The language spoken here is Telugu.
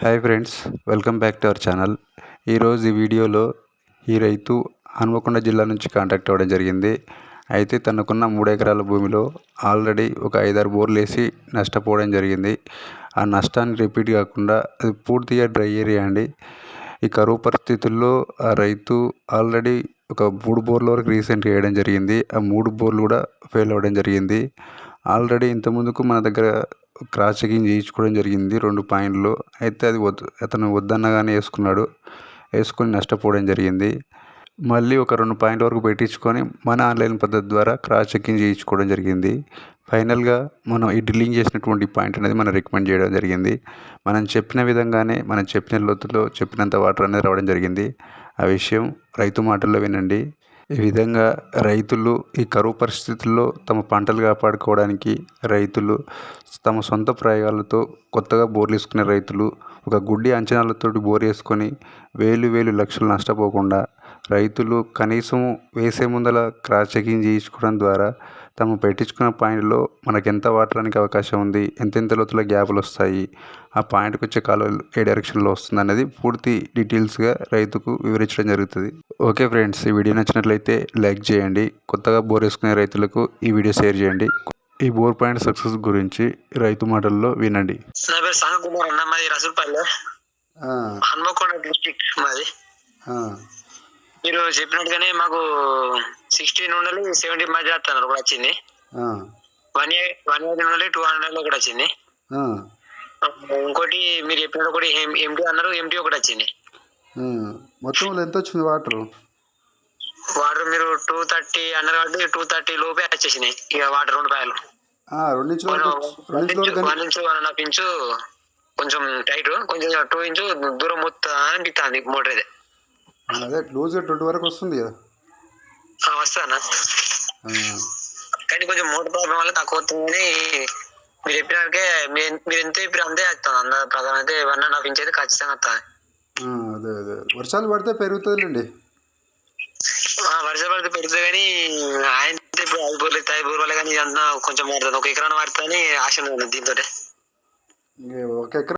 Hi friends welcome back to our channel ఈరోజు ఈ వీడియోలో ఈ రైతు హనుమకొండ జిల్లా నుంచి కాంటాక్ట్ అవ్వడం జరిగింది. అయితే తనకున్న మూడు ఎకరాల భూమిలో ఆల్రెడీ ఒక ఐదారు బోర్లు వేసి నష్టపోవడం జరిగింది. ఆ నష్టాన్ని రిపీట్ కాకుండా అది పూర్తిగా డ్రై ఏరియా అండి. ఈ కరువు పరిస్థితుల్లో ఆ రైతు ఆల్రెడీ ఒక మూడు బోర్ల వరకు రీసెంట్గా వేయడం జరిగింది. ఆ మూడు బోర్లు కూడా ఫెయిల్ అవ్వడం జరిగింది. ఆల్రెడీ ఇంతకుముందుకు మన దగ్గర క్రాస్ చెకింగ్ చేయించుకోవడం జరిగింది రెండు పాయింట్లు. అయితే అది వద్దు అతను వద్దన్నగానే వేసుకున్నాడు. వేసుకొని నష్టపోవడం జరిగింది. మళ్ళీ ఒక రెండు పాయింట్ వరకు పెట్టించుకొని మన ఆన్లైన్ పద్ధతి ద్వారా క్రాస్ చెకింగ్ చేయించుకోవడం జరిగింది. ఫైనల్గా మనం ఈ డ్రిల్లింగ్ చేసినటువంటి పాయింట్ అనేది మనం రికమెండ్ చేయడం జరిగింది. మనం చెప్పిన విధంగానే మనం చెప్పిన లోతులో చెప్పినంత వాటర్ అనేది రావడం జరిగింది. ఆ విషయం రైతు మాటల్లో వినండి. ఈ విధంగా రైతులు ఈ కరువు పరిస్థితుల్లో తమ పంటలు కాపాడుకోవడానికి రైతులు తమ సొంత ప్రయోగాలతో కొత్తగా బోర్లు వేసుకునే రైతులు ఒక గుడ్డి అంచనాలతోటి బోర్ వేసుకొని వేలు వేలు లక్షలు నష్టపోకుండా రైతులు కనీసం వేసే ముందల క్రాస్ చెకింగ్ చేయించుకోవడం ద్వారా తాము పెట్టించుకున్న పాయింట్లో మనకు ఎంత వాటరానికి అవకాశం ఉంది ఎంతెంత లోతుల గ్యాపులు వస్తాయి ఆ పాయింట్కి వచ్చే కాలువలు ఏ డైరెక్షన్లో వస్తుంది అనేది పూర్తి డీటెయిల్స్గా రైతుకు వివరించడం జరుగుతుంది. ఓకే ఫ్రెండ్స్ ఈ వీడియో నచ్చినట్లయితే లైక్ చేయండి కొత్తగా బోర్ వేసుకునే రైతులకు ఈ వీడియో షేర్ చేయండి. ఈ బోర్ పాయింట్ సక్సెస్ గురించి రైతు మాటల్లో వినండి. నా పేరు సంగ కుమార్ అన్న మాది రసూల్పల్లె. హన్మకొండ డిస్టిక్ మాది. మీరు చెప్పినట్టుగానే మాకు సిక్స్టీన్ నుండి సెవెంటీ మధ్య వస్తున్నారు కూడా వచ్చింది. వన్ ఇయర్ వన్ ఇయర్ నుండి టూ హండ్రెడ్లో కూడా వచ్చింది. ఇంకోటి మీరు చెప్పినట్టు ఒకటి ఎంటీ అన్నారు ఎంటీ ఒకటి వచ్చింది. మొత్తంలో ఎంత వచ్చింది వాటర్ వాటర్ మీరు టూ థర్టీ అన్నారు కాబట్టి టూ థర్టీ లోపే వచ్చేసినాయి ఇక వాటర్ రెండు పాయలు. One inch one and half inch కొంచెం టైట్ కొంచెం టూ ఇంచు దూరం మొత్తం అనిపిస్తుంది మోటర్ ఇది అదే లూజ్గా ట్వంటీ వరకు వస్తుంది కదా. వస్తానా కానీ కొంచెం మోటార్ ప్రాబ్లం వల్ల తక్కువ వస్తుంది మీరు చెప్పినకే మీరు ఎంత చెప్పారు అంతే వస్తాను అంద ప్రధానం అయితే వన్ అండ్ హాఫ్ ఇంచ్ అయితే ఖచ్చితంగా వస్తాను ఆ, అదే అదే. వర్షాలు పడితే పెరుగుతుందిలేండి వర్షం పడితే పెరుగుతుంది కానీ ఆయన ఇప్పుడు ఐదు బోర్లు ఐదు బోర్లు కానీ అంతా కొంచెం మారుతుంది. ఒక ఎకరాన్ని మారుతుంది అని ఆశ ఉంది దీంతో ఒక ఎకరం